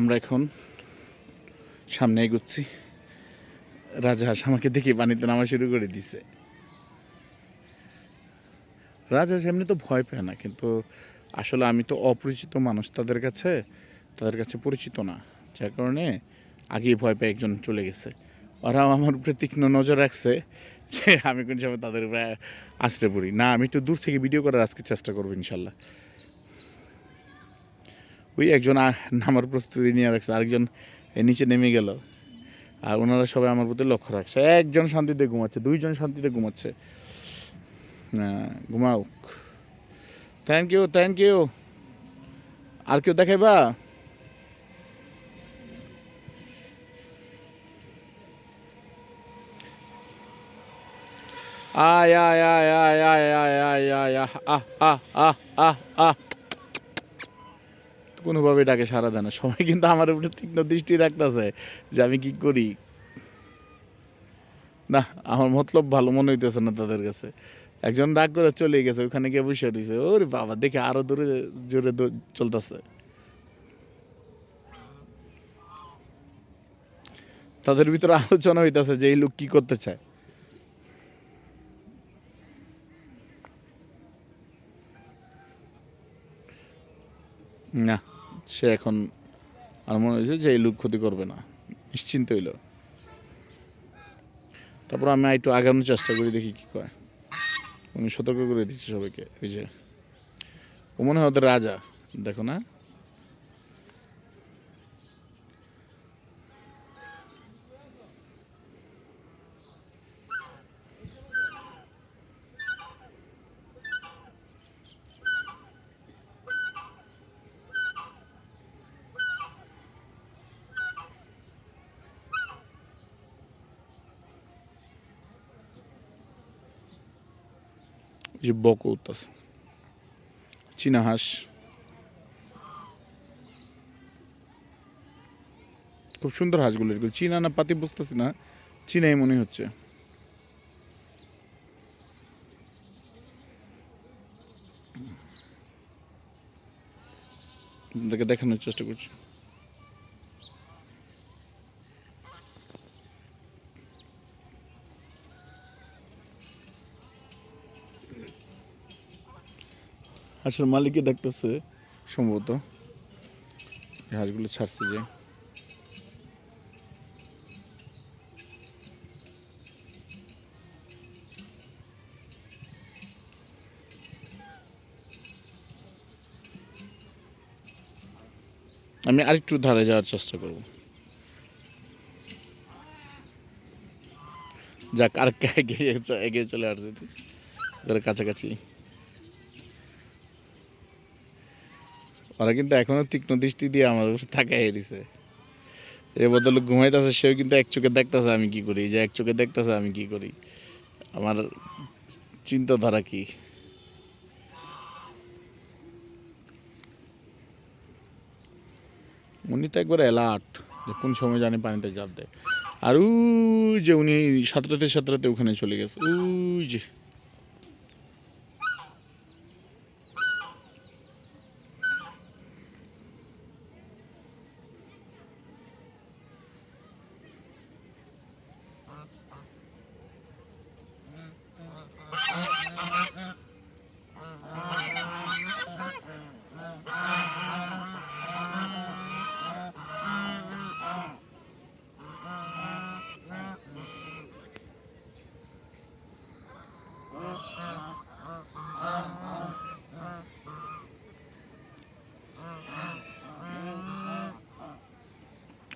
আমরা এখন সামনে এগোচ্ছি। রাজহাঁস আমাকে দেখে পানিতে নামা শুরু করে দিছে। রাজহাঁস এমনি তো ভয় পায় না, কিন্তু আসলে আমি তো অপরিচিত মানুষ তাদের কাছে তাদের কাছে পরিচিত না। যার কারণে আগেই ভয় পেয়ে একজন চলে গেছে। ওরাও আমার উপরে তীক্ষ্ণ নজর রাখছে যে আমি কোন সময় তাদের উপরে আশ্রে পড়ি। না, আমি একটু দূর থেকে ভিডিও করার আজকে চেষ্টা করব ইনশাল্লাহ। ওই একজন নামার প্রস্তুতি নিয়ে রাখছে, আরেকজন নিচে নেমে গেল। আর ওনারা সবাই আমার প্রতি লক্ষ্য রাখছে। একজন শান্তিতে ঘুমাচ্ছে, দুইজন শান্তিতে ঘুমাচ্ছে। ঘুমাও থ্যাংক ইউ থ্যাংক ইউ আর কেউ দেখাইবা? আয় আয় আয় আয় আয় আয় আয়, আহ আহ আহ আহ আহ। কোনোভাবে ডাকে সারা দেয় না। সবাই কিন্তু আমার উপরে তীক্ষ্ণ দৃষ্টি রাখতেছে যে আমি কি করি? না, আমার মতলব ভালো মনে হইতেছে না তাদের কাছে। একজন রাগ করে চলে গেছে, ওখানে গিয়ে বসে রয়েছে ওরে বাবা, দেখে আরও দূরে, জোরে চলতেছে। তাদের ভিতরে আলোচনা হইতেছে যে এই লোক কি করতে চায়। না। সে এখন আর মনে হয়েছে যে এই লোক ক্ষতি করবে না। নিশ্চিন্ত হইল। তারপর আমি একটু আগানোর চেষ্টা করি, দেখি কি কয়। উনি সতর্ক করে দিচ্ছে সবাইকে। ওই যে, ও মনে হয় ওদের রাজা, দেখো না? যে বক উঠতেছে চীনা হাঁস খুব সুন্দর হাঁসগুলো এগুলো। চীনা না পাতি বুঝতেছি না। চীনাই মনে হচ্ছে। আপনাদেরকে দেখানোর চেষ্টা করছি। হাঁসের মালিককে ডাকতেছে সম্ভবত হাঁসগুলো ছাড়ছে যে আমি আরেকটু ধারে যাওয়ার চেষ্টা করব যাক আর এগিয়ে চলে আসছে কাছাকাছি ওরা কিন্তু এখনও তীক্ষ্ণ দৃষ্টি দিয়ে আমার উপর তাকাই হেরিছে এ বদলে ঘুমাইতেছে, সেও কিন্তু এক চোখে দেখতেছে আমি কি করি। যে এক চোখে দেখতেছে আমি কি করি। আমার চিন্তাধারা কি? উনি তো একবার অ্যালার্ট যে কোন সময় জানি পানিতে চাপ দেয়। আর ওই যে উনি সাঁতরাতে সাঁতরাতে ওখানে চলে গেছে। ওই যে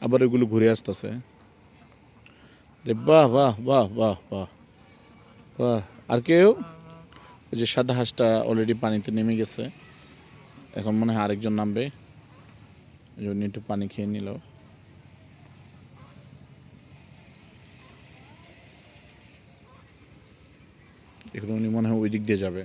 আবার এগুলো ঘুরে আসতেছে। বাহ বাহ বাহ বাহ বাহ। বাহ, আর কেউ? ওই যে সাদা হাঁসটা অলরেডি পানিতে নেমে গেছে। এখন মনে হয় আরেকজন নামবে। জন্য একটু পানি খেয়ে নিল। এখন উনি মনে হয় ওই দিক দিয়ে যাবে।